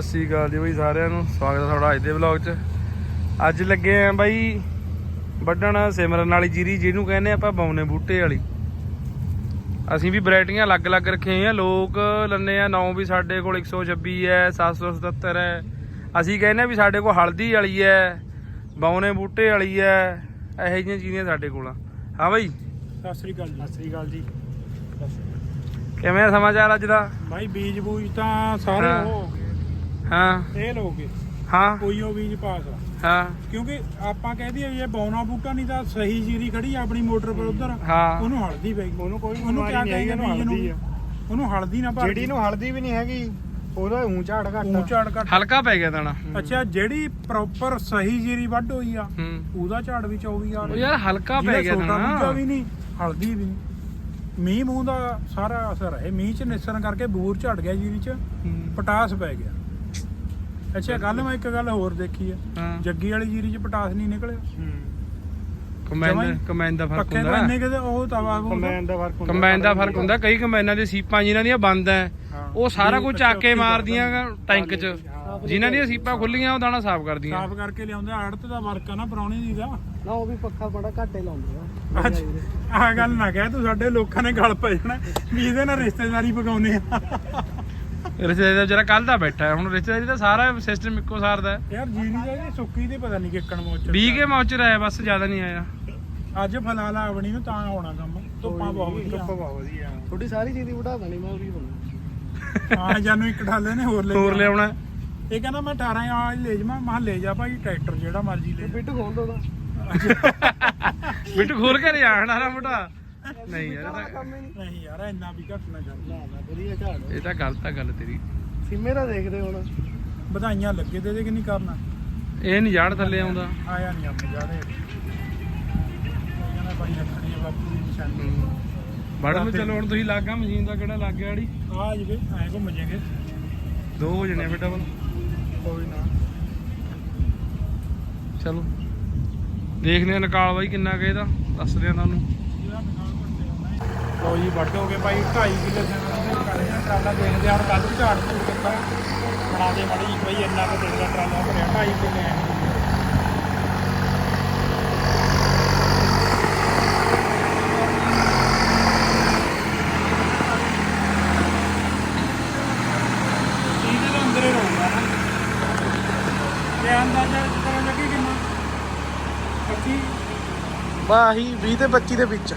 ਸਤਿ ਸ਼੍ਰੀ ਅਕਾਲ ਜੀ ਬਈ ਸਾਰਿਆਂ ਨੂੰ। ਸਵਾਗਤ ਹੈ ਤੁਹਾਡਾ ਅੱਜ ਦੇ ਵਲੌਗ 'ਚ। ਅੱਜ ਲੱਗੇ ਆ ਬਾਈ ਵੱਢਣ ਸਿਮਰਨ ਵਾਲੀ ਜੀਰੀ ਜਿਹਨੂੰ ਕਹਿੰਦੇ ਆਪਾਂ ਬੌਨੇ ਬੂਟੇ ਵਾਲੀ। ਅਸੀਂ ਵੀ ਵੈਰਾਈਟੀਆਂ ਅਲੱਗ-ਅਲੱਗ ਰੱਖੀਆਂ ਹੋਈਆਂ। ਲੋਕ ਲੰਨੇ ਆ ਨੌ ਵੀ ਸਾਡੇ ਕੋਲ 126 ਹੈ 777 ਹੈ। ਅਸੀਂ ਕਹਿੰਦੇ ਆ ਵੀ ਸਾਡੇ ਕੋਲ ਹਲਦੀ ਵਾਲੀ ਹੈ ਬੌਨੇ ਬੂਟੇ ਵਾਲੀ ਹੈ ਇਹੋ ਜਿਹੀਆਂ ਚੀਜ਼ਾਂ ਸਾਡੇ ਕੋਲ ਆ। ਹਾਂ ਬਾਈ? ਸਤਿ ਸ੍ਰੀ ਅਕਾਲ ਜੀ। ਸਤਿ ਸ੍ਰੀ ਅਕਾਲ ਜੀ। ਕਿਵੇਂ ਆ ਸਮਾਚਾਰ ਅੱਜ ਦਾ? ਭਾਈ ਬੀਜ ਬੂਜ ਤਾਂ ਸਾਰੇ ਹਾਂ। ਉਹ ਹੋ। ਫੇਲ ਹੋ ਗਏ ਹਾਂ। ਕੋਈ ਉਹ ਬੀਜ ਪਾਸ ਆ। ਹਾਂ। ਕਿਉਂਕਿ ਆਪਾਂ ਕਹਿ ਦਈਏ ਇਹ ਬੌਨਾ ਬੂਟਾ ਨਹੀਂ ਤਾਂ ਸਹੀ ਜੀਰੀ ਖੜੀ ਆ ਆਪਣੀ ਮੋਟਰ ਪਰ ਉਧਰ। ਹਾਂ। ਉਹਨੂੰ ਹਲਦੀ ਪੈ ਗਈ। ਉਹਨੂੰ ਕੋਈ ਉਹਨੂੰ ਕਿਆ ਕਹਿੰਦੇ ਉਹਨੂੰ ਬੀਜ ਹਲਦੀ ਆ। ਨੂੰ ਉਹਨੂੰ ਹਲਦੀ ਨਾ ਭਰ ਜਿਹੜੀ ਨੂੰ ਹਲਦੀ ਵੀ ਨਹੀਂ ਹੈਗੀ ਉਹਦਾ ਊਂ ਝਾੜ ਘੱਟ ਆ। ਉੱਚਾ ਘੱਟ ਹਲਕਾ ਪੈ ਗਿਆ ਦਾਣਾ। ਅੱਛਾ ਜਿਹੜੀ ਪ੍ਰੋਪਰ ਸਹੀ ਜੀਰੀ ਵੱਢ ਹੋਈ ਆ ਉਹਦਾ ਝਾੜ ਵੀ 24 ਆ ਉਹ ਯਾਰ ਹਲਕਾ ਪੈ ਗਿਆ ਛੋਟਾ ਦਾਣਾ। ਵੀ ਨਹੀਂ ਹਲਦੀ ਵੀ ਨਹੀਂ। ਮੀਂਹ ਮੂੰਹ ਦਾ ਸਾਰਾ ਅਸਰ ਹੈ ਮੀਂਹ ਚ ਨਿਸਰਨ ਕਰਕੇ ਬੂਰ ਝੜ ਗਿਆ ਜੀਰੀ ਚ। ਪਟਾਸ ਪੈ ਗਿਆ। ਅੱਛਾ ਕੱਲ ਮੈਂ ਇੱਕ ਗੱਲ ਹੋਰ ਦੇਖੀ ਆ। ਹਾਂ। ਜੱਗੀ ਵਾਲੀ ਜੀਰੀ ਚ ਪਟਾਸ ਨਹੀਂ ਨਿਕਲਿਆ? ਕੰਬਾਈਨ ਦਾ ਫ਼ਰਕ ਪੱਕੇ ਹੁੰਦਾ ਇੰਨੇ ਕਿਤੇ ਉਹ ਤਵਾ ਉਹ ਕੰਬਾਈਨ ਦਾ ਫ਼ਰਕ ਹੁੰਦਾ ਕੰਬਾਈਨ ਦਾ ਫ਼ਰਕ ਹੁੰਦਾ ਕਈ ਕੰਬਾਈਨਾਂ ਦੇ ਸੀਪਾਂ ਜਿਨ੍ਹਾਂ ਦੀਆਂ ਬੰਦ ਐ ਹਾਂ। ਉਹ ਸਾਰਾ ਕੁਝ ਚੱਕ ਕੇ ਮਾਰਦੀਆਂ ਟੈਂਕ 'ਚ। ਜਿਨ੍ਹਾਂ ਦੀਆਂ ਸੀਪਾਂ ਖੁੱਲੀਆਂ ਉਹ ਦਾਣਾ ਸਾਫ਼ ਕਰਦੀਆਂ। ਸਾਫ਼ ਕਰਕੇ ਲਿਆਉਂਦੇ ਆੜਤ ਦਾ ਵਰਕ ਆ ਨਾ ਪਰੌਣੇ ਦੀ ਦਾ। ਨਾ ਉਹ ਵੀ ਪੱਖਾ ਬੜਾ ਘੱਟੇ ਲਾਉਂਦੇ ਅੱਜ ਆਹ ਗੱਲ ਨਾ ਕਹਿ ਤੂੰ ਸਾਡੇ ਲੋਕਾਂ ਨੇ ਗਲ ਪੈ ਜਾਣਾ ਵੀ ਇਹਦੇ ਨਾਲ ਰਿਸ਼ਤੇਦਾਰੀ ਪਕਾਉਂਦੇ ਆ। ਰਿਸ਼ਤੇਦਾਰ ਜਰਾ ਕੱਲ ਦਾ ਬੈਠਾ ਹੈ, ਹੁਣ ਰਿਸ਼ਤੇਦਾਰੀ ਦਾ ਸਾਰਾ ਸਿਸਟਮ ਇੱਕੋ ਸਾਰ ਦਾ ਹੈ। ਯਾਰ ਜੀਰੀ ਦਾ ਇਹ ਸੁੱਕੀ ਤੇ ਪਤਾ ਨਹੀਂ ਕਿੱਕਣ ਮੋਚ 20 ਕੇ ਮੌਚਰ ਆਇਆ ਬਸ ਜ਼ਿਆਦਾ ਨਹੀਂ ਆਇਆ। ਅੱਜ ਫਲਾਲਾ ਆਵਣੀ ਨੂੰ ਤਾਂ ਹੋਣਾ ਕੰਮ। ਧੁੱਪਾਂ ਬਹੁਤ ਵਧੀਆ। ਬਹੁਤ ਵਧੀਆ। ਥੋੜੀ ਸਾਰੀ ਚੀਜ਼ ਵਢਾ ਦੇਣੀ ਮੈਂ ਵੀ ਹੁਣ। ਹਾਂ ਜਾਨੂੰ ਇੱਕ ਠਾਲੇ ਨੇ ਹੋਰ ਲੈ ਹੋਰ ਜਾਣਾ। ਲਿਆਉਣਾ। ਇਹ ਕਹਿੰਦਾ ਮੈਂ 18 ਆ ਲੈ ਜਾਵਾਂ ਮੈਂ ਕਿਹਾ ਲੈ ਜਾ ਭਾਈ ਟਰੈਕਟਰ ਜਿਹੜਾ ਮਰਜ਼ੀ ਲੈ ਬਿੱਟ ਖੋਲ ਦੋ ਦਾ ਬਿੱਟ ਖੋਲ ਕੇ ਰਿਆਣ ਆਣਾ ਮੋਟਾ ਨਹੀਂ ਯਾਰ ਇਹ ਤਾਂ ਕੰਮ ਹੀ ਨਹੀਂ ਨਹੀਂ ਯਾਰ ਇੰਨਾ ਵੀ ਘੱਟ ਨਾ ਕਰ। ਨਾ ਨਾ ਵਧੀਆ ਝਾੜ। ਇਹ ਤਾਂ ਗਲਤ ਆ ਗੱਲ ਤੇਰੀ। ਸਿੰਮੇ ਦਾ ਦੇਖਦੇ ਹੁਣ। ਵਧਾਈਆਂ ਲੱਗੇ ਤੇ ਇਹਦੇ ਕਿ ਨਹੀਂ ਕਰਨਾ ਇਹ ਨਹੀਂ ਜਾੜ ਥੱਲੇ ਆਉਂਦਾ। ਆਇਆ ਨਹੀਂ ਆਪਣੇ ਜਾਦੇ ਕਹਿੰਦਾ ਭਾਈ ਰੱਖਣੀ ਆ ਬਾਪੂ ਦੀ ਨਿਸ਼ਾਨੀ। ਵੜ ਨੂੰ ਚਲੋ ਹੁਣ ਤੁਸੀਂ ਲੱਗਾ ਮਸ਼ੀਨ ਦਾ ਕਿਹੜਾ ਲੱਗ ਗਿਆ ਆੜੀ ਆ ਜਵੇ ਐ ਘੁੰਮ ਜਾਗੇ ਦੋ ਹੋ ਜਣੇ ਬੇਟਾ ਬਲ ਕੋਈ ਨਾ। ਚਲੋ। ਦੇਖਦੇ ਆ ਨਿਕਾਲ ਬਾਈ ਕਿੰਨਾ ਕੁ ਇਹਦਾ ਦੱਸਦੇ ਆ ਤੁਹਾਨੂੰ। ਲੋ ਜੀ, ਵੱਢ ਭਾਈ 2.5 ਕਿਲੋ ਦੇ ਕਰ ਰਿਹਾ ਟਰਾਲਾ ਦੇਖਦੇ ਆ ਕੱਲ ਨੂੰ ਝਾੜ ਝੂੜ ਕਿੱਦਾਂ ਬਣਾ ਦੇ ਮੜੀ ਬਈ ਇੰਨਾ ਕੁ ਦੇਖਦਾ ਟਰਾਲਾ ਭਰਿਆ 2.5 ਕਿਲੋ ਐ ਇਹਦੇ ਦੇ ਅੰਦਰ ਹੀ ਰਹੂਗਾ ਨਾ। ਇਹ ਅੰਦਾਜ਼ਾ ਕਰਨ ਲੱਗੇ ਕਿੰਨਾ? 25 ਬਾਹੀ 20 ਤੇ 25 ਦੇ ਵਿੱਚ।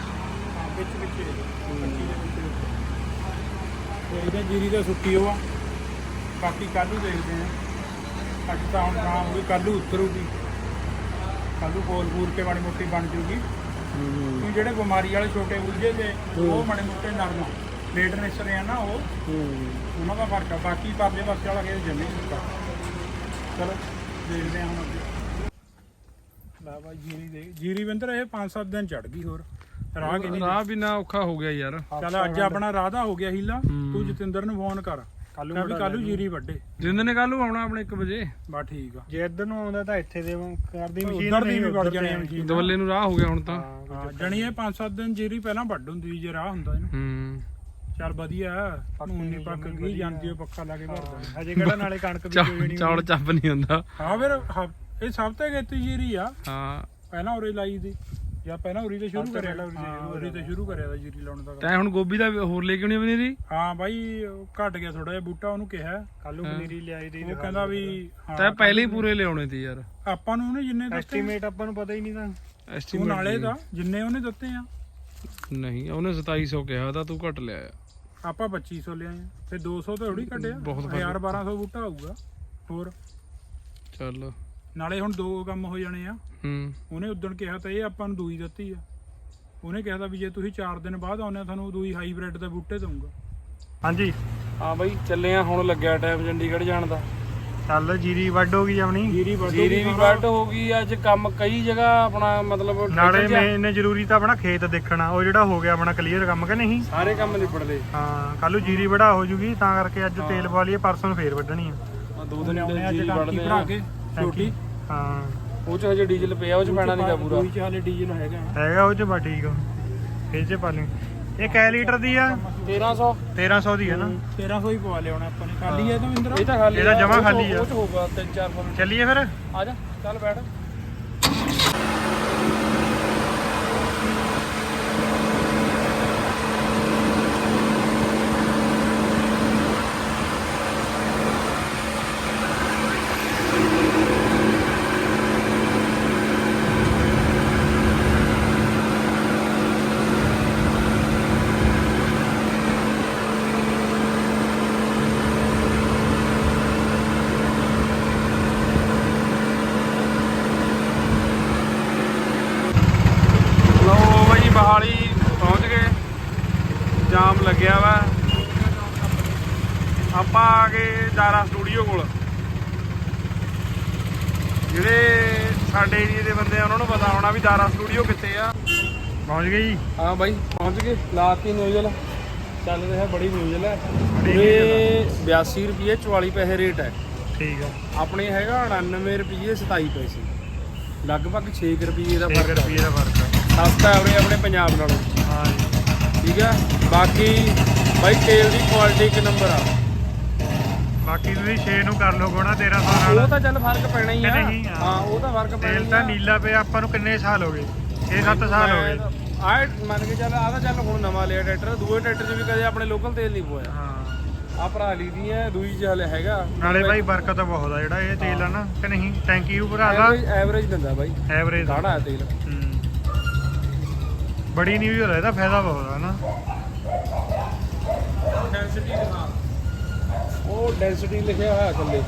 ਵਿੱਚ ਵਿੱਚ ਹੀ ਰਹੇਗਾ। ਪੱਚੀ ਦੇ ਵਿੱਚ ਵਿੱਚ। ਤੇ ਇਹਦੇ ਜੀਰੀ ਦਾ ਸੁੱਕੀ ਉਹ ਆ। ਬਾਕੀ ਕੱਲੂ ਦੇਖਦੇ ਆ। ਅੱਜ ਤਾਂ ਹੁਣ ਸ਼ਾਮ ਹੋ ਗਈ ਕੱਲੂ ਉਤਰੂਗੀ। ਕੱਲੂ ਬੋਲ ਬੂਰ ਕੇ ਮਾੜੀ ਮੋਟੀ ਬਣ ਜੂਗੀ। ਕਿਉਂ ਜਿਹੜੇ ਬਿਮਾਰੀ ਵਾਲੇ ਛੋਟੇ ਉਲਝੇ ਤੇ ਉਹ ਮਾੜੇ ਮੋਟੇ ਨਰਮ ਲੇਟ ਨਿਸਰੇ ਆ ਨਾ ਉਹ। ਉਹਨਾਂ ਦਾ ਫ਼ਰਕ ਆ। ਬਾਕੀ ਪਰਲੇ ਪਾਸੇ ਵਾਲਾ ਖੇਤ ਜੰਮੀ ਸੁੱਕਾ ਚਲੋ ਦੇਖਦੇ ਆ ਹੁਣ ਅੱਗੇ। ਬਾਈ ਜੀਰੀ ਦੇ ਜੀਰੀ ਵਿੰਦਰ ਇਹ 5-7 ਦਿਨ ਚੜ ਗਈ ਹੋਰ। ਰਾਹ ਕਿ ਨਹੀਂ ਰਾਹ ਬਿਨਾ ਔਖਾ ਹੋ ਗਿਆ ਯਾਰ। ਚੱਲ ਅੱਜ ਆਪਣਾ ਰਾਧਾ ਹੋ ਗਿਆ ਹੀਲਾ। ਤੂੰ ਜਤਿੰਦਰ ਨੂੰ ਫੋਨ ਕਰ। ਕੱਲੂ ਵੀ ਕੱਲੂ ਜੀਰੀ ਵੱਡੇ ਜਿੰਦ ਨੇ ਕੱਲ ਨੂੰ ਆਉਣਾ ਆਪਣੇ 1 ਵਜੇ। ਬਾ ਠੀਕ ਆ। ਜੇ ਇੱਧਰ ਨੂੰ ਆਉਂਦਾ ਤਾਂ ਇੱਥੇ ਦੇ ਕਰਦੀ ਮਸ਼ੀਨ ਉਧਰ ਦੀ ਵੀ ਵੱਢ ਜਾਣੀ ਮਸ਼ੀਨ। ਦਵੱਲੇ ਨੂੰ ਰਾਹ ਹੋ ਗਿਆ ਹੁਣ ਤਾਂ। ਜਣੀ ਇਹ 5-7 ਦਿਨ ਜੀਰੀ ਪਹਿਲਾਂ ਵੱਢ ਹੁੰਦੀ ਸੀ, ਜੇ ਰਾਹ ਹੁੰਦਾ ਇਹਨੂੰ ਹੂੰ। ਚੱਲ ਵਧੀਆ। ਹੁਣ ਨਹੀਂ ਪੱਕ ਗਈ ਜਾਂਦੀ ਉਹ ਪੱਖਾ ਲਾ ਕੇ ਭਰ ਦੇਣਾ ਹਜੇ ਕਿਹੜਾ ਨਾਲੇ ਕਣਕ ਵੀ ਚੌ- ਚੌਲ ਚੱਪ ਨਹੀਂ ਹੁੰਦਾ ਹਾਂ ਫਿਰ ਇਹ ਸਭ ਤੋਂ ਗੇਤੀ ਜੀਰੀ ਆ। ਹਾਂ। ਪਹਿਲਾਂ ਉਰੇ ਲਾਈ ਦੀ। ਜਾਂ ਪਹਿਲਾਂ ਉਰੀ ਤੇ ਸ਼ੁਰੂ ਕਰਿਆ ਪਹਿਲਾਂ ਉਰੀ ਤੇ ਹਾਂ, ਸ਼ੁਰੂ ਉਰੀ ਤੇ ਸ਼ੁਰੂ ਕਰਿਆ ਦਾ ਜੀਰੀ ਲਾਉਣ ਦਾ ਕੰਮ। ਤੈਂ ਹੁਣ ਗੋਭੀ ਦਾ ਹੋਰ ਲੈ ਕੇ ਆਉਣੀ ਬਣੀ ਦੀ ਹਾਂ ਬਾਈ ਉਹ ਘਟ ਗਿਆ ਥੋੜਾ ਜਿਹਾ ਬੂਟਾ ਉਹਨੂੰ ਕਿਹਾ। ਕੱਲੂ ਪਨੀਰੀ ਲਿਆਈ ਦੀ ਉਹ ਕਹਿੰਦਾ ਵੀ ਹਾਂ, ਤੈਂ ਪਹਿਲੇ ਹੀ ਪੂਰੇ ਲਿਆਉਣੇ ਤੇ ਯਾਰ। ਆਪਾਂ ਨੂੰ ਉਹਨੇ ਜਿੰਨੇ ਦਿੱਤੇ? ਐਸਟੀਮੇਟ ਆਪਾਂ ਨੂੰ ਪਤਾ ਹੀ ਨਹੀਂ ਤਾਂ। ਤੂੰ ਐਸਟੀਮੇਟ ਨਾਲੇ ਦਾ ਜਿੰਨੇ ਉਹਨੇ ਦਿੱਤੇ ਆ। ਨਹੀਂ ਉਹਨੇ 2700 ਕਿਹਾ ਤਾਂ ਤੂੰ ਘੱਟ ਲਿਆ ਆ। ਆਪਾਂ 2500 ਲਿਆਏ ਆ। ਤੇ 200 ਤਾਂ ਥੋੜੀ ਕੱਢਿਆ। ਬਹੁਤ। 1000 1200 ਬੂਟਾ ਆਊਗਾ। ਹੋਰ? ਚੱਲ। ਨਾਲੇ ਹੁਣ ਦੋ ਕੰਮ ਹੋ ਜਾਣੇ ਆ। ਹੂੰ। ਉਹਨੇ ਉਦੋਂ ਕਿਹਾ ਤਾਂ ਇਹ ਆਪਾਂ ਨੂੰ ਦੂਈ ਦਿੱਤੀ ਆ। ਉਹਨੇ ਕਿਹਾ ਤਾਂ ਵੀ ਜੇ ਤੁਸੀਂ 4 ਦਿਨ ਬਾਅਦ ਆਉਂਦੇ ਆ ਤੁਹਾਨੂੰ ਦੂਈ ਹਾਈਬ੍ਰਿਡ ਦੇ ਬੂਟੇ ਦਊਂਗਾ। ਹਾਂਜੀ। ਹਾਂ ਬਾਈ ਚੱਲੇ ਆ ਹੁਣ ਲੱਗਿਆ ਟਾਈਮ ਚੰਡੀਗੜ੍ਹ ਜਾਣ ਦਾ। ਚੱਲ ਜੀਰੀ ਵੱਢ ਹੋ ਗਈ ਆਪਣੀ। ਜੀਰੀ ਵੱਢੋ ਜੀਰੀ ਵੀ ਵੱਢ ਹੋ ਗਈ ਅੱਜ ਕੰਮ ਕਈ ਜਗ੍ਹਾ ਆਪਣਾ ਮਤਲਬ ਨਾਲੇ। ਮੇਨ ਜ਼ਰੂਰੀ ਤਾਂ ਆਪਣਾ ਖੇਤ ਦੇਖਣਾ ਉਹ ਜਿਹੜਾ ਹੋ ਗਿਆ ਆਪਣਾ ਕਲੀਅਰ ਕੰਮ ਕਿ ਨਹੀਂ? ਸਾਰੇ ਕੰਮ ਨਿਬੜ ਲਏ ਹਾਂ ਕੱਲੂ ਜੀਰੀ ਵੜਾ ਹੋ ਜੂਗੀ ਤਾਂ ਕਰਕੇ ਅੱਜ ਤੇਲ ਪਵਾ ਲਈਏ ਪਰਸੋਂ ਨੂੰ ਫੇਰ ਵੱਢਣੀ ਆ। ਆ ਦੋ ਦਿਨ ਲਿਆਉਣੇ ਅੱਜ ਟਾਂਕੀ ਭਰਾ ਕੇ? ਛੋਟੀ ਹਾਂ। ਉਹ ਚ ਹਜੇ ਡੀਜ਼ਲ ਪਿਆ ਉਹ ਚ ਪੈਣਾ ਨਹੀਂਗਾ ਪੂਰਾ। ਦੂਈ ਚ ਹਾਲੇ ਡੀਜ਼ਲ ਹੈਗਾ। ਹੈਗਾ ਉਹ ਚ ਬਾ ਠੀਕ ਆ। ਫੇਰ ਚ ਪਾ ਲਈ ਇਹ ਕੈ ਲੀਟਰ ਦੀ ਆ? 1300 1300 ਦੀ ਹੈ ਨਾ 1300 ਹੀ ਪਵਾ ਲਿਆਉਣਾ ਆਪਾਂ ਨੇ। ਖਾਲੀ ਹੈ ਤਾਂ ਇੰਦਰ ਇਹ ਤਾਂ ਖਾਲੀ ਇਹਦਾ ਜਮਾਂ ਖਾਲੀ ਆ। ਉਹ 'ਚ ਹੋਊਗਾ 3-400 ਚੱਲੀਏ ਫਿਰ? ਆ ਜਾ ਚੱਲ ਬੈਠ ਲਓ ਬਾਈ ਮਹਾਲੀ ਪਹੁੰਚ ਗਏ ਜਾਮ ਲੱਗਿਆ ਵਾ ਆਪਾਂ ਦਾਰਾ ਸਟੂਡੀਓ ਕੋਲ। ਜਿਹੜੇ ਸਾਡੇ ਏਰੀਏ ਦੇ ਬੰਦੇ ਆ ਉਹਨਾਂ ਨੂੰ ਪਤਾ ਹੋਣਾ ਵੀ ਦਾਰਾ ਸਟੂਡੀਓ ਕਿੱਥੇ ਆ। ਪਹੁੰਚ ਗਏ ਜੀ। ਹਾਂ ਬਾਈ ਪਹੁੰਚ ਗਏ। ਲਾਤੀ ਨਿਊਜ਼ਲ ਚੱਲ ਰਿਹਾ ਬੜੀ ਨਿਊਜ਼ਲ ਹੈ ਬੜੀ ਇਹ 82 ਰੁਪਏ 44 ਪੈਸੇ ਰੇਟ ਹੈ। ਠੀਕ ਆ। ਆਪਣੇ ਹੈਗਾ 99 ਰੁਪਏ 27 ਪੈਸੇ। ਲਗਭਗ 6 ਰੁਪਏ ਦਾ 6 ਫ਼ਰਕ ਰੁਪਏ ਦਾ ਫ਼ਰਕ ਸਸਤਾ ਹੈ ਆਪਣੇ ਪੰਜਾਬ ਨਾਲੋਂ। ਹਾਂ ਠੀਕ ਆ? ਬਾਕੀ ਬਾਈ ਤੇਲ ਦੀ ਕੁਆਲਿਟੀ ਇੱਕ ਨੰਬਰ ਆ। ਬਾਕੀ ਤੁਸੀਂ 6 ਨੂੰ ਕਰ ਲਓ ਗੋਣਾ 1300 ਉਹ ਨਾਲ। ਤਾਂ ਚੱਲ ਫ਼ਰਕ ਪੈਣਾ ਹੀ ਆ। ਨਹੀਂ? ਹਾਂ। ਹਾਂ ਉਹ ਤਾਂ ਫ਼ਰਕ ਪੈਣਾ ਤੇਲ ਤਾਂ ਨੀਲਾ ਪਿਆ ਆਪਾਂ ਨੂੰ ਕਿੰਨੇ ਸਾਲ ਹੋ ਗਏ? 6-7 ਸਾਲ ਹੋ ਗਏ। ਆਹ ਮੰਨ ਕੇ ਚੱਲ ਤਾਂ ਚੱਲ ਹੁਣ ਨਵਾਂ ਲਿਆ ਟਰੈਕਟਰ ਦੂਏ ਟਰੈਕਟਰ 'ਚ ਵੀ ਕਦੇ ਆਪਣੇ ਲੋਕਲ ਤੇਲ ਨਹੀਂ ਪੋਇਆ ਹਾਂ। ਆ ਭਰਾ ਲਈ ਦੀ ਹੈ ਦੂਈ 'ਚ ਹਲੇ ਹੈਗਾ। ਨਾਲੇ ਭਾਈ ਬਰਕਤ ਬਹੁਤ ਆ ਜਿਹੜਾ ਇਹ ਤੇਲ ਆ ਨਾ ਕਿ ਨਹੀਂ? ਟੈਂਕੀ ਨੂੰ ਭਰਾ ਲਾ ਐਵਰੇਜ ਦਿੰਦਾ ਬਾਈ। ਐਵਰੇਜ ਗਾੜਾ ਹੈ ਤੇਲ। ਬੜੀ ਨਹੀਂ ਵੀ ਹੋ ਰਿਹਾ ਇਹਦਾ ਫਾਇਦਾ ਬਹੁਤ ਆ ਨਾ। ਡੈਂਸਿਟੀ ਦਿਖਾ। ਉਹ ਡੈਂਸਿਟੀ ਲਿਖਿਆ ਹੋਇਆ ਥੱਲੇ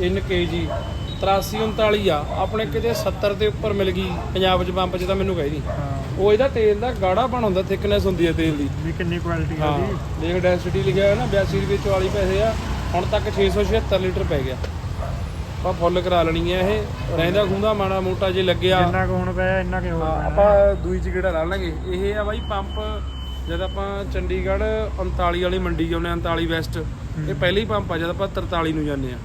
ਇਨ ਕੇਜੀ 83 39 ਆ ਆਪਣੇ ਕਿਤੇ 70 ਦੇ ਉੱਪਰ ਮਿਲ ਗਈ ਪੰਜਾਬ 'ਚ ਪੰਪ 'ਚ ਤਾਂ ਮੈਨੂੰ ਕਹੀ ਹਾਂ। ਉਹ ਇਹਦਾ ਤੇਲ ਦਾ ਗਾੜਾ ਬਣ ਹੁੰਦਾ ਥਿਕਨੈਸ ਹੁੰਦੀ ਹੈ ਤੇਲ ਦੀ। ਵੀ ਕਿੰਨੀ ਕੁਆਲਿਟੀ ਆ ਦੀ ਦੇਖ ਡੈਂਸਿਟੀ ਲਿਖਿਆ ਹੋਇਆ ਨਾ 82 ਰੁਪਏ 44 ਪੈਸੇ ਆ ਹੁਣ ਤੱਕ 676 ਲੀਟਰ ਪੈ ਗਿਆ। ਆਪਾਂ ਫੁੱਲ ਕਰਾ ਲੈਣੀ ਹੈ ਇਹ ਰਹਿੰਦਾ ਖੁੰਦਾ ਮਾੜਾ ਮੋਟਾ ਜੇ ਲੱਗਿਆ। ਜਿੰਨਾ ਕੁ ਹੁਣ ਪਿਆ ਇੰਨਾ ਕਿ ਹੋਰ। ਆਪਾਂ ਦੂਈ ਚ ਕਿਹੜਾ ਲਾ ਲਾਂਗੇ। ਇਹ ਆ ਬਾਈ ਪੰਪ ਜਦ ਆਪਾਂ ਚੰਡੀਗੜ੍ਹ 39 ਵਾਲੀ ਮੰਡੀ ਜਾਂਦੇ 39 ਵੈਸਟ ਇਹ ਪਹਿਲੀ ਪੰਪ ਆ ਜਦ ਆਪਾਂ 43 ਨੂੰ ਜਾਂਦੇ ਆ।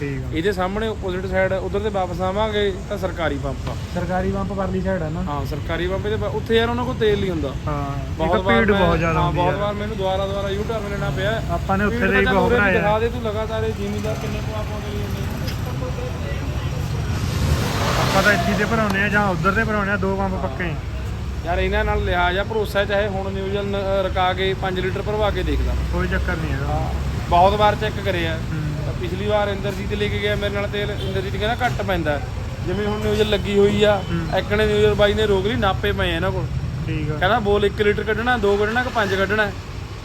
ਠੀਕ ਆ। ਇਹਦੇ ਸਾਹਮਣੇ ਆਪੋਜ਼ਿਟ ਸਾਈਡ ਉਧਰ ਤੇ ਵਾਪਸ ਆਵਾਂਗੇ ਤਾਂ ਸਰਕਾਰੀ ਪੰਪ ਆ। ਸਰਕਾਰੀ ਪੰਪ ਪਰਲੀ ਸਾਈਡ ਆ ਨਾ। ਹਾਂ ਸਰਕਾਰੀ ਪੰਪ ਬਾ- ਉੱਥੇ ਯਾਰ ਉਹਨਾਂ ਕੋਲ ਤੇਲ ਨਹੀਂ ਹੁੰਦਾ। ਹਾਂ ਬਹੁਤ ਵਾਰ ਭੀੜ ਮੈਂ- ਬਹੁਤ ਜ਼ਿਆਦਾ ਹਾਂ ਹੁੰਦੀ ਬਹੁਤ ਆ ਵਾਰ ਮੈਨੂੰ ਦੁਆਰਾ ਦੁਆਰਾ ਯੂ ਟਰਨ ਲੈਣਾ ਪਿਆ। ਆਪਾਂ ਨੇ ਉੱਥੇ ਦੇ ਹੀ ਤਾਂ ਬਹੁਤ ਬਣਾਇਆ। ਦਿਖਾ ਦੇ ਤੂੰ ਲਗਾਤਾਰ ਇਹ ਜ਼ਿਮੀਦਾਰ ਕਿੰਨੇ ਕੋ ਆਪੋ ਦੇ ਆਪਾਂ ਤਾਂ ਇੱਥੇ ਦੇ ਭਰਾਉਨੇ ਆ ਜਾਂ ਉਧਰ ਦੇ ਭਰਾਉਨੇ ਆ ਦੋ ਪੰਪ ਪੱਕੇ। ਯਾਰ ਇਹਨਾਂ ਨਾਲ ਲਿਹਾਜ਼ ਆ ਭਰੋਸਾ ਚਾਹੇ ਹੁਣ ਨਿਊਜ਼ਲ ਰਕਾ ਕੇ 5 ਲੀਟਰ ਭਰਵਾ ਕੇ ਦੇਖ ਲਾ। ਕੋਈ ਚੱਕਰ ਨਹੀਂ ਹੈਗਾ। ਬਹੁਤ ਵਾਰ ਚੈੱਕ ਕਰਿਆ ਹੂੰ। ਤਾਂ ਪਿਛਲੀ ਵਾਰ ਇੰਦਰਜੀਤ ਲੈ ਕੇ ਗਿਆ ਮੇਰੇ ਨਾਲ ਤੇਲ ਇੰਦਰਜੀਤ ਕਹਿੰਦਾ ਘੱਟ ਪੈਂਦਾ। ਜਿਵੇਂ ਹੁਣ ਨਿਊਜ਼ਲ ਲੱਗੀ ਹੋਈ ਆ। ਐਕਣੇ ਨਿਊਜ਼ਲ ਬਾਈ ਨੇ ਰੋਕ ਲਈ ਨਾਪੇ ਪਏ ਆ ਇਹਨਾਂ ਕੋਲ। ਠੀਕ ਆ। ਕਹਿੰਦਾ ਬੋਲ 1 ਲੀਟਰ ਕੱਢਣਾ 2 ਕੱਢਣਾ ਕਿ 5 ਕੱਢਣਾ?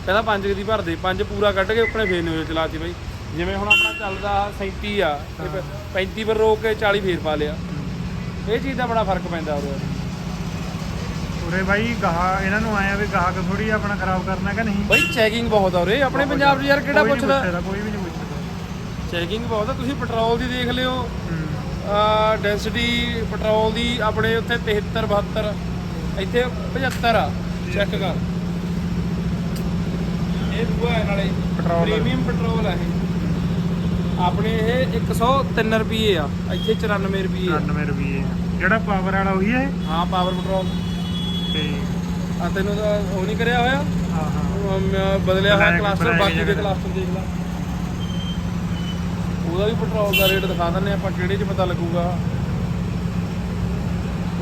ਕਹਿੰਦਾ 5 ਦੀ ਭਰ ਦੇ 5 ਪੂਰਾ ਕੱਢ ਕੇ ਆਪਣੇ ਫੇਰ ਨਿਊਜ਼ਲ ਚਲਾਤੀ ਬਾਈ। ਜਿਵੇਂ ਹੁਣ ਆਪਣਾ ਚੱਲਦਾ 37 ਆ ਇਹ ਫਿਰ 35 ਪਰ ਰੋਕ ਕੇ 40 ਫੇਰ ਪਾ ਲਿਆ। ਇਹ ਚੀਜ਼ ਦਾ ਬੜਾ ਫ਼ਰਕ ਪੈਂਦਾ ਉਰੇ ਉਰੇ ਬਾਈ ਗਾਹ ਇਹਨਾਂ ਨੂੰ ਆਇਆ ਵੀ ਗਾਹਕ ਥੋੜੀ ਆਪਣਾ ਖਰਾਬ ਕਰਨਾ ਕਿ ਨਹੀਂ? ਬਾਈ ਚੈਕਿੰਗ ਬਹੁਤ ਆ ਉਰੇ। ਆਪਣੇ ਪੰਜਾਬ 'ਚ ਯਾਰ ਕਿਹੜਾ ਕੋਈ ਨੀ ਪੁੱਛਦਾ? ਕੋਈ ਵੀ ਨਹੀਂ ਪੁੱਛਦਾ ਚੈਕਿੰਗ ਬਹੁਤ ਆ। ਤੁਸੀਂ ਪੈਟਰੋਲ ਦੀ ਦੇਖ ਲਿਓ। ਹੂੰ। ਡੈਂਸਿਟੀ ਪੈਟਰੋਲ ਦੀ ਆਪਣੇ ਉੱਥੇ 73 72 ਇੱਥੇ 75 ਆ। ਚੈੱਕ ਕਰ। ਇਹ ਦੂਆ ਹੈ ਨਾਲੇ। ਪ੍ਰੀਮੀਅਮ ਪੈਟਰੋਲ ਆ ਇਹ। ਆਪਣੇ ਇਹ 103 ਰੁਪਏ ਆ। ਇੱਥੇ 94 ਰੁਪਏ ਆ। 99 ਰੁਪਏ ਜਿਹੜਾ ਪਾਵਰ ਵਾਲਾ ਉਹੀ ਹੈ ਹਾਂ ਪਾਵਰ ਪੈਟਰੋਲ ਆ ਤੈਨੂੰ ਤਾਂ ਉਹ ਨਹੀਂ ਕਰਿਆ ਹੋਇਆ? ਹਾਂ ਹਾਂ। ਅਮ, ਬਦਲਿਆ ਹੋਇਆ black ਬਾਕੀ ਦੇ ਜਿਹੜਾ। ਕਲਾਸਟਰ ਦੇਖ ਲੈ। ਉਹਦਾ ਵੀ ਪੈਟਰੋਲ ਦਾ ਰੇਟ ਦਿਖਾ ਦਿੰਨੇ ਆਪਾਂ ਕਿਹੜੇ 'ਚ ਪਤਾ ਲੱਗੂਗਾ।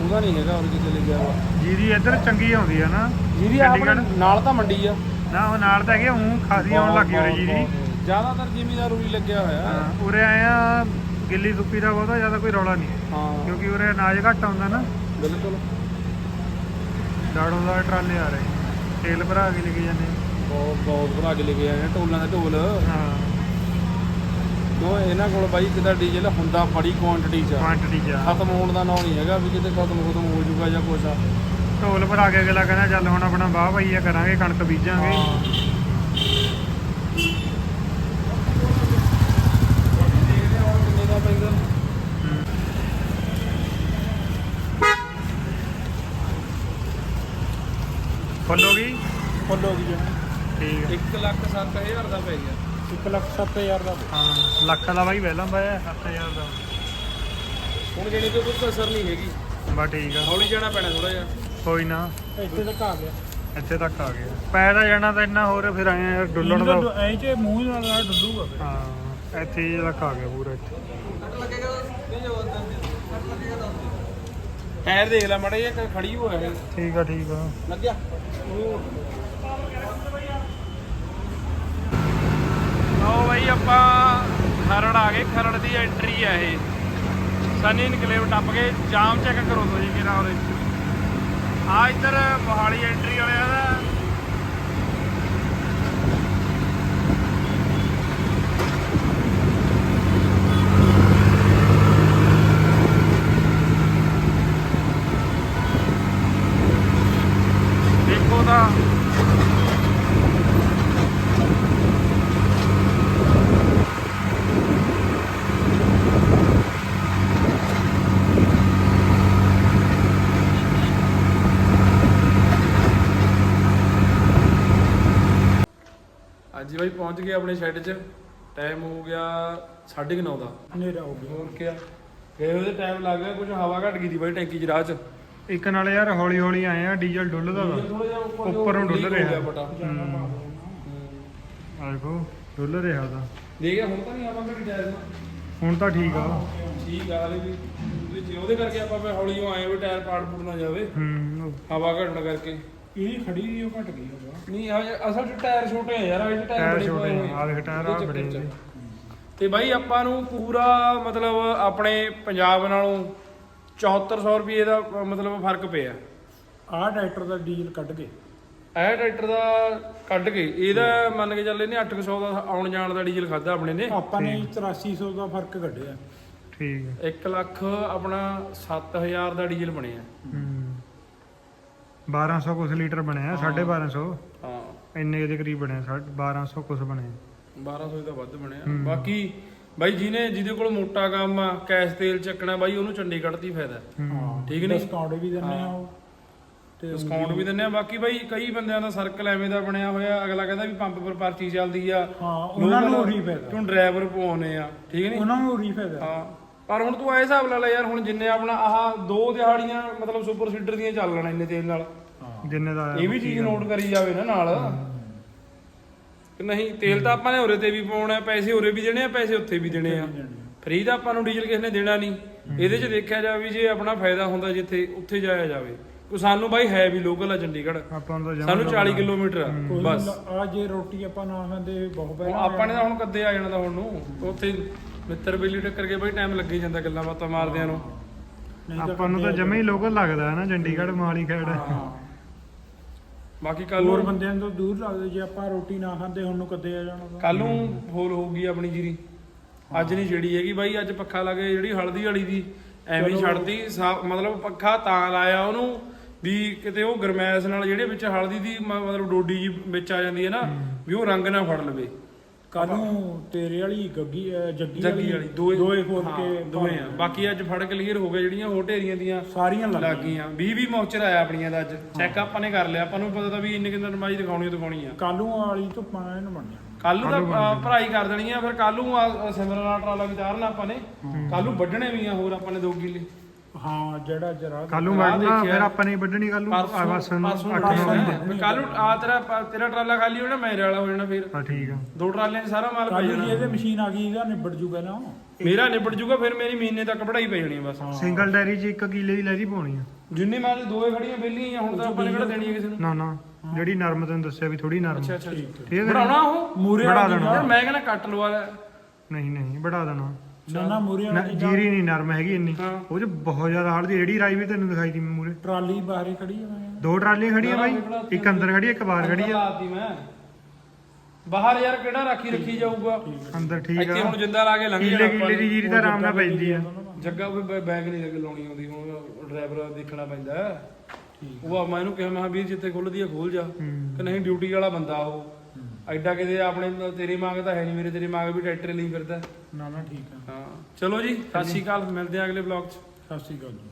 ਉਹਦਾ ਨਹੀਂ ਹੈਗਾ ਹੋਰ ਕਿਤੇ ਲਿਖਿਆ ਵਾ ਜੀਰੀ ਇੱਧਰ ਚੰਗੀ ਆਉਂਦੀ ਆ ਨਾ ਜਿਹਦੀ ਆਪਣੇ ਨਾਲ ਤਾਂ ਮੰਡੀ ਆ। ਨਾ ਉਹ ਨਾਲ ਤਾਂ ਹੈਗੇ ਹੂੰ ਖਾਸੀ ਆਉਣ ਲੱਗੀ ਉਰੇ ਜੀਰੀ। ਜ਼ਿਆਦਾਤਰ ਜ਼ਿਮੀਦਾਰ ਉਰੀ ਲੱਗਿਆ ਹੋਇਆ। ਹਾਂ, ਉਰੇ ਆਇਆ ਗਿੱਲੀ ਸੁੱਪੀ ਦਾ ਬਹੁਤਾ ਜ਼ਿਆਦਾ ਕੋਈ ਰੌਲਾ ਨਹੀਂ। ਹਾਂ। ਕਿਉਂਕਿ ਉਰੇ ਅਨਾਜ ਘੱਟ ਆਉਂਦਾ ਨਾ। ਬਿਲਕੁਲ। ਦਾੜੋ ਦਾ ਟਰਾਲੇ ਆ ਰਹੇ। ਤੇਲ ਭਰਾ ਕੇ ਲੈ ਕੇ ਜਾਂਦੇ। ਬਹੁਤ ਬਹੁਤ ਭਰਾ ਕੇ ਲੈ ਕੇ ਨੇ ਢੋਲਾਂ ਦੇ ਢੋਲ। ਹਾਂ। ਕਿਉਂ ਇਹਨਾਂ ਕੋਲ ਬਾਈ ਕਿਦਾ ਡੀਜ਼ਲ ਹੁੰਦਾ ਬੜੀ ਕੁਆਂਟੀਟੀ 'ਚ। ਕੁਆਂਟੀਟੀ ਚ। ਖਤਮ ਹੋਣ ਦਾ ਨਾਂ ਨਹੀਂ ਹੈਗਾ ਵੀ ਕਿਤੇ ਖਤਮ ਖਤਮ ਹੋ ਜਾਊਗਾ ਜਾਂ ਕੁਛ ਆ। ਢੋਲ ਭਰਾ ਕੇ ਅਗਲਾ ਕਹਿੰਦਾ ਚੱਲ ਹੁਣ ਆਪਣਾ ਵਾਹ ਭਈਆ ਕਰਾਂਗੇ ਕਣਕ ਬੀਜਾਂਗੇ ਦੇਖਦੇ ਹਾਂ ਹੁਣ ਕਿੰਨੇ ਦਾ ਪੈਂਦਾ ਫੁੱਲ ਹੋ ਗਈ ਫੁੱਲ ਹੋ ਗਈ ਜਣਾ ਠੀਕ 1 ਲੱਖ 7000 ਦਾ ਪੈ ਗਿਆ। 1 ਲੱਖ 7000 ਦਾ। ਹਾਂ ਲੱਖ ਦਾ ਬਾਈ ਪਹਿਲਾਂ ਪਾਇਆ 7000 ਦਾ। ਹੁਣ ਜਿਹੜੀ ਤੇ ਕੋਈ ਕਸਰ ਨਹੀਂ ਹੈਗੀ। ਬਾ ਠੀਕ ਆ। ਹੌਲੀ ਜਾਣਾ ਪੈਣਾ ਥੋੜਾ ਜਿਹਾ। ਕੋਈ ਨਾ। ਇੱਥੇ ਤੱਕ ਆ ਗਿਆ। ਇੱਥੇ ਤੱਕ ਆ ਗਿਆ। ਪੈ ਤਾਂ ਜਾਣਾ ਤਾਂ ਇੰਨਾ ਹੋਰ ਫਿਰ ਆਏ ਆ ਡੁੱਲਣ ਦਾ। ਐ ਚ ਮੂੰਹ ਨਾਲ ਨਾਲ ਡੁੱਲੂਗਾ ਫਿਰ। ਹਾਂ ਇੱਥੇ ਹੀ ਤੱਕ ਆ ਗਿਆ ਪੂਰਾ ਇੱਥੇ। ਟਾਇਰ ਦੇਖ ਲੈ ਮੜਾ ਜਿਹਾ ਖੜੀ ਹੋਇਆ ਹੈ ਠੀਕ ਆ ਠੀਕ ਆ। ਲੱਗਿਆ? ਲਓ ਬਾਈ ਆਪਾਂ ਖਰੜ ਆ ਗਏ। ਖਰੜ ਦੀ ਐਂਟਰੀ ਆ ਇਹ। ਸਨੀ ਇਨਕਲੇਵ ਟੱਪ ਕੇ ਜਾਮ ਚੈੱਕ ਕਰੋ ਤੁਸੀਂ ਕਿਹੜਾ ਉਹਦੇ ਆ ਇੱਧਰ ਮੋਹਾਲੀ ਐਂਟਰੀ ਵਾਲਿਆਂ ਦਾ ਦੇਖੋ ਤਾਂ ਅੱਜ ਬਾਈ ਪਹੁੰਚ ਗਏ ਆਪਣੇ ਸ਼ੈੱਡ 'ਚ। ਟਾਈਮ ਹੋ ਗਿਆ 9:30 ਦਾ। ਹਨੇਰਾ ਹੋ ਗਿਆ। ਹੋਰ ਕੀ ਗਏ ਉਹਦੇ ਟਾਈਮ ਲੱਗ ਗਿਆ ਕੁਝ ਹਵਾ ਘਟ ਗਈ ਦੀ ਬਾਈ ਟੈਂਕੀ 'ਚ ਰਾਹ 'ਚ। ਇੱਕ ਨਾਲ ਯਾਰ ਹੌਲੀ ਹੌਲੀ ਆਏ ਆ ਡੀਜ਼ਲ ਡੁੱਲਦਾ ਵਾ। ਥੋੜਾ ਜਿਹਾ ਉੱਪਰ ਨੂੰ ਡੁੱਲ ਰਿਹਾ। ਗਿਆ ਬਟਾ ਆ ਦੇਖੋ ਡੁੱਲ ਰਿਹਾ ਤਾਂ ਦੇਖ ਹੁਣ ਤਾਂ ਨਹੀਂ ਘਟੀ ਜਾਇਜ਼ ਹੁਣ ਤਾਂ ਠੀਕ ਆ। ਠੀਕ ਆ ਹਲੇ ਵੀ। ਉਹਦੇ ਉਹਦੇ ਕਰਕੇ ਆਪਾਂ ਫਿਰ ਹੌਲੀ ਆਏ ਵੀ ਟਾਇਰ ਪਾੜ ਪੂੜ ਨਾ ਜਾਵੇ। ਹੂੰ ਹਵਾ ਘਟਣ ਕਰਕੇ। ਇਹ ਖੜੀ ਦੀ ਉਹ ਘਟ ਗਈ ਹੋਗਾ ਨਹੀਂ ਹਜੇ ਅਸਲ 'ਚ ਟਾਇਰ ਛੋਟੇ ਆ ਯਾਰ ਇਹ ਟਾਇਰ ਟਾਇਰ ਬੜੇ ਛੋਟੇ ਪਏ ਨੇ ਹੋਏ ਆ। ਦੇਖ ਟਾਇਰ ਆ ਉਹਦੇ ਬੜੇ ਚੱਕਰ 'ਚ। ਨੇ। ਤੇ ਬਾਈ ਆਪਾਂ ਨੂੰ ਪੂਰਾ ਮਤਲਬ ਆਪਣੇ ਪੰਜਾਬ ਨਾਲੋਂ 7400 ਰੁਪਏ ਦਾ ਮਤਲਬ ਫ਼ਰਕ ਪਿਆ। ਆਹ ਟਰੈਕਟਰ ਦਾ ਡੀਜ਼ਲ ਕੱਢ ਕੇ। ਇਹ ਟਰੈਕਟਰ ਦਾ ਕੱਢ ਕੇ ਇਹਦਾ ਮੰਨ ਕੇ ਚੱਲ ਇਹਨੇ 800 ਦਾ ਆਉਣ ਜਾਣ ਦਾ ਡੀਜ਼ਲ ਖਾਦਾ ਆਪਣੇ ਨੇ। ਆਪਾਂ ਨੇ 8300 ਦਾ ਫ਼ਰਕ ਕੱਢਿਆ। ਠੀਕ ਆ 1 ਲੱਖ ਆਪਣਾ 7000 ਦਾ ਡੀਜ਼ਲ ਬਣਿਆ। ਹੂੰ। 1200 ਕੁਛ ਲੀਟਰ ਬਣਿਆ 1250 ਹਾਂ। ਇੰਨੇ ਦੇ ਕਰੀਬ ਬਣਿਆ ਸਾਢੇ 1200 ਕੁਛ ਬਣਿਆ। 1200 ਦਾ ਵੱਧ ਬਣਿਆ। ਬਾਕੀ ਬਾਈ ਜਿਹਨੇ ਜਿਹਦੇ ਕੋਲ ਮੋਟਾ ਕੰਮ ਆ ਕੈਸ਼ ਤੇਲ ਚੱਕਣਾ ਬਾਈ ਉਹਨੂੰ ਚੰਡੀਗੜ੍ਹ ਦੀ ਫਾਇਦਾ। ਹਾਂ। ਠੀਕ ਨੀ? ਡਿਸਕਾਊਂਟ ਵੀ ਦਿੰਦੇ ਆ ਉਹ। ਤੇ ਡਿਸਕਾਊਂਟ ਵੀ ਦਿੰਦੇ ਆ। ਬਾਕੀ ਬਾਈ ਕਈ ਬੰਦਿਆਂ ਦਾ ਸਰਕਲ ਐਵੇਂ ਦਾ ਬਣਿਆ ਹੋਇਆ ਅਗਲਾ ਕਹਿੰਦਾ ਵੀ ਪੰਪ ਪਰ ਪਰਚੀ ਚੱਲਦੀ ਆ। ਹਾਂ ਉਹਨਾਂ ਨੂੰ ਉਰੀ ਫਾਇਦਾ। ਤੂੰ ਡਰਾਈਵਰ ਪਵਾਉਨੇ ਆ। ਠੀਕ ਨਹੀਂ? ਉਹਨਾਂ ਨੂੰ ਉਰੀ ਫਾਇਦਾ। ਹਾਂ। ਪਰ ਹੁਣ ਤੂੰ ਐ ਹਿਸਾਬ ਲਾ ਲੈ ਯਾਰ ਹੁਣ ਜਿੰਨੇ ਆਪਣਾ ਆਹ ਦੋ ਦਿਹਾੜੀਆਂ ਮਤਲਬ ਸੁਪਰ ਸੀਡਰ ਦੀਆਂ ਚੱਲ ਲੈਣਾ ਇੰਨੇ ਤੇਲ ਨਾਲ। ਹਾਂ ਜਿੰਨੇ ਦਾ ਇਹ ਵੀ ਚੀਜ਼ ਨੋਟ ਕਰੀ ਜਾਵੇ ਨਾ ਨਾਲ। ਕਿ ਨਹੀਂ ਤੇਲ ਤਾਂ ਆਪਾਂ ਨੇ ਉਰੇ ਤੇ ਵੀ ਪਾਉਣਾ ਪੈਸੇ ਉਰੇ ਵੀ ਦੇਣੇ ਆ ਪੈਸੇ ਉੱਥੇ ਵੀ ਦੇਣੇ ਆ। ਫ੍ਰੀ ਦਾ ਆਪਾਂ ਨੂੰ ਡੀਜ਼ਲ ਕਿਸੇ ਨੇ ਦੇਣਾ ਨਹੀਂ। ਇਹਦੇ 'ਚ ਦੇਖਿਆ ਜਾਵੇ ਵੀ ਜੇ ਆਪਣਾ ਫਾਇਦਾ ਹੁੰਦਾ ਜਿੱਥੇ ਉੱਥੇ ਜਾਇਆ ਜਾਵੇ। ਕੋ ਸਾਨੂੰ ਬਾਈ ਹੈ ਵੀ ਲੋਕਲ ਆ ਚੰਡੀਗੜ੍ਹ। ਆਪਾਂ ਨੂੰ ਤਾਂ ਜਮਾਂ ਸਾਨੂੰ 40 ਕਿਲੋਮੀਟਰ ਆ ਬਸ। ਆ ਜੇ ਰੋਟੀ ਆਪਾਂ ਨਾ ਖਾਂਦੇ ਬਹੁਤ ਪਹਿਲਾਂ ਆਪਾਂ ਨੇ ਤਾਂ ਹੁਣ ਕੱਦੇ ਆ ਜਾਣਾ ਤਾਂ ਹੁਣ ਨੂੰ। ਉੱਥੇ ਮਿੱਤਰ ਬੇਲੀ ਟੱਕਰ ਕੇ ਬਾਈ ਟਾਈਮ ਲੱਗੇ ਜਾਂਦਾ ਗੱਲਾਂ ਬਾਤਾਂ ਮਾਰਦਿਆਂ ਨੂੰ। ਆਪਾਂ ਨੂੰ ਤਾਂ ਜਮੇ ਹੀ ਲੋਕਲ ਲੱਗਦਾ ਹੈ ਨਾ ਚੰਡੀਗੜ੍ਹ ਮੋਹਾਲੀ ਖੇੜ ਹਾਂ। ਬਾਕੀ ਕੱਲ ਹੋਰ ਨੂੰ ਬੰਦਿਆਂ ਤੋਂ ਦੂਰ ਲੱਗਦੇ ਜੇ ਆਪਾਂ ਰੋਟੀ ਨਾ ਖਾਂਦੇ ਹੁਣ ਨੂੰ ਕਦੇ ਆ ਜਾਣਾ ਤਾਂ। ਕੱਲ ਨੂੰ ਫੋਲ ਹੋਊਗੀ ਆਪਣੀ ਜੀਰੀ। ਅੱਜ ਨਹੀਂ ਛੜੀ ਹੈਗੀ ਬਾਈ ਅੱਜ ਪੱਖਾ ਲੱਗੇ ਜਿਹੜੀ ਹਲਦੀ ਵਾਲੀ ਦੀ ਐਵੇਂ ਹੀ ਛੱਡਦੀ ਮਤਲਬ ਪੱਖਾ ਤਾਂ ਲਾਇਆ ਉਹਨੂੰ ਵੀ ਕਿਤੇ ਉਹ ਗਰਮੈਸ਼ ਨਾਲ ਜਿਹੜੇ ਵਿੱਚ ਹਲਦੀ ਦੀ ਮ- ਮਤਲਬ ਡੋਡੀ ਜੀ ਵਿੱਚ ਆ ਜਾਂਦੀ ਹੈ ਨਾ ਵੀ ਉਹ ਰੰਗ ਨਾ ਫੜ ਲਵੇ। ਕੱਲ ਨੂੰ ਤੇਰੇ ਵਾਲੀ ਗੱਗੀ ਜੱਗੀ ਜੱਗੀ ਵਾਲੀ ਦੋਏ ਦੋਏ ਖੋਲ ਹਾਂ, ਕੇ ਦੋਏ ਆ। ਬਾਕੀ ਅੱਜ ਫੜ ਕਲੀਅਰ ਹੋ ਗਏ ਜਿਹੜੀਆਂ ਉਹ ਢੇਰੀਆਂ ਦੀਆਂ ਸਾਰੀਆਂ ਲੱਗ ਲੱਗ ਗਈਆਂ। 20 20 ਮੌਚਰ ਆਇਆ ਆਪਣੀਆਂ ਦਾ ਅੱਜ। ਚੈੱਕ ਆਪਾਂ ਨੇ ਕਰ ਲਿਆ। ਆਪਾਂ ਨੂੰ ਪਤਾ ਤਾਂ ਵੀ ਇੰਨੇ ਕਿੰਨਾ ਨਮਾਜ਼ ਦਿਖਾਉਣੀ ਓ ਦਿਖਾਉਣੀ ਆ। ਕਾਲੂ ਵਾਲੀ ਤੋਂ ਪਾਣਾ ਇਹਨੂੰ ਬਣਿਆ ਕੱਲ ਨੂੰ ਤਾਂ ਅ, ਭਰਾਈ ਕਰ ਦੇਣੀ ਆ। ਫਿਰ ਕੱਲ ਨੂੰ ਆ ਸਿਮਰਨ ਵਾਲਾ ਟਰਾਲਾ ਵੀ ਤਾਰਨਾ ਆਪਾਂ ਨੇ। ਕੱਲ ਨੂੰ ਵੱਢਣੇ ਵੀ ਆ ਹੋਰ ਆਪਾਂ ਨੇ ਦੋ ਕਿੱਲੇ। ਹਾਂ ਜਿਹੜਾ ਜਰਾ ਕੱਲ ਨੂੰ ਵੱਢਣਾ ਦੇਖਿਆ। ਫਿਰ ਆਪਾਂ ਨਹੀਂ ਵੱਢਣੀ ਕੱਲ? ਨੂੰ ਆ ਬਸ ਨੂੰ ਅੱਠ ਨੂੰ ਨੂੰ ਕੱਲ ਨੂੰ ਆ ਤੇਰਾ ਤੇਰਾ ਟਰਾਲਾ ਖਾਲੀ ਹੋਣਾ ਮੇਰੇ ਵਾਲਾ ਹੋ ਜਾਣਾ ਫਿਰ। ਹਾਂ ਠੀਕ ਆ। ਦੋ ਟਰਾਲਿਆਂ 'ਚ ਸਾਰਾ ਮਾਲ ਪੈ ਕੱਲ ਜੇ ਜਾਣਾ। ਇਹਦੇ ਮਸ਼ੀਨ ਆ ਗਈ ਇਹਦਾ ਨਿਬੜ ਜੂਗਾ ਨਾ ਮੇਰਾ ਨਿਬੜ ਜੂਗਾ ਫਿਰ ਮੇਰੀ ਮਹੀਨੇ ਤੱਕ ਵਢਾਈ ਪੈ ਜਾਣੀ ਬਸ। ਸਿੰਗਲ ਡੈਰੀ 'ਚ ਇੱਕ ਕਿੱਲੇ ਦੀ ਲੈਦੀ ਪਾਉਣੀ ਆ। ਜਿੰਨੀ ਮਾਲ ਦੋਏ ਖੜੀਆਂ ਬੇਲੀਆਂ ਹੁਣ ਤਾਂ ਆਪਾਂ ਨੇ ਕਿਹੜਾ ਦੇਣੀ ਹੈ ਕਿਸੇ ਨੂੰ? ਨਾ ਨਾ। ਜਿਹੜੀ ਨਰਮ ਤੈਨੂੰ ਦੱਸਿਆ ਵੀ ਥੋੜੀ ਨਰਮ। ਅੱਛਾ ਅੱਛਾ ਠੀਕ ਹੈ ਬਣਾਉਣਾ ਉਹ? ਮੂਰੇ ਬੜਾ ਵਾਲੀ ਮੈਂ ਕਹਿੰਦਾ ਕੱਟ ਲਵਾ ਲੈ। ਨਹੀਂ ਨਹੀਂ ਵਧਾ ਦੇਣਾ। ਨਾ ਨਾ ਮੂਰੇ ਨਾ, ਜੀਰੀ ਨਹੀਂ ਨਰਮ ਹੈਗੀ ਇੰਨੀ। ਹਾਂ। ਉਹ 'ਚ ਬਹੁਤ ਜ਼ਿਆਦਾ ਹਲਦੀ ਰੇੜੀ ਰਾਈ ਵੀ ਤੈਨੂੰ ਦਿਖਾਈ ਦੀ ਮੂਰੇ ਟਰਾਲੀ ਬਾਹਰੇ ਖੜੀ ਆ ਮੈਂ। ਦੋ ਟਰਾਲੀਆਂ ਖੜੀਆਂ ਬਾਈ ਇੱਕ ਅੰਦਰ ਖੜੀ ਇੱਕ ਬਾਹਰ ਖੜੀ ਆ। ਲਾਤੀ ਮੈਂ। ਬਾਹਰ ਯਾਰ ਕਿਹੜਾ ਰਾਖੀ ਰੱਖੀ ਜਾਊਗਾ? ਅੰਦਰ ਠੀਕ ਇੱਥੇ ਆ ਹੁਣ ਜਿੰਦਾ ਲਾ ਕੇ ਲੰਘ ਕਿੱਲੇ ਜਾਣਾ ਕਿੱਲੇ ਦੀ ਜੀਰੀ ਤਾਂ ਆਰਾਮ ਨਾਲ ਪੈਂਦੀ ਆ। ਜੱਗਾ ਵੀ ਬੈ- ਬੈਗ ਨਹੀਂ ਲੱਗ ਲਾਉਣੀ ਆਉਂਦੀ ਹੁਣ ਡਰਾਈਵਰ ਦੇਖਣਾ ਪੈਂਦਾ। ਉਹ ਆ। ਮੈਂ ਇਹਨੂੰ ਕਿਹਾ ਮੈਂ ਕਿਹਾ ਵੀਰ ਜਿੱਥੇ ਖੁੱਲਦੀ ਆ ਖੋਲ ਜਾ। ਕਿ ਨਹੀਂ ਡਿਊਟੀ ਵਾਲਾ ਬੰਦਾ ਉਹ। ਐਡਾ ਕਿਤੇ ਆਪਣੇ ਤੇਰੀ ਮੰਗ ਤਾਂ ਹੈ ਨਹੀਂ ਮੇਰੇ ਤੇਰੀ ਮੰਗ ਵੀ ਟਰੈਕਟਰ ਲਈ ਫਿਰਦਾ। ਨਾ ਨਾ ਠੀਕ ਆ। ਹਾਂ। ਚਲੋ ਜੀ ਸਤਿ ਸ਼੍ਰੀ ਅਕਾਲ ਮਿਲਦੇ ਆ ਅਗਲੇ ਬਲੌਗ 'ਚ। ਸਤਿ ਸ਼੍ਰੀ ਅਕਾਲ ਜੀ।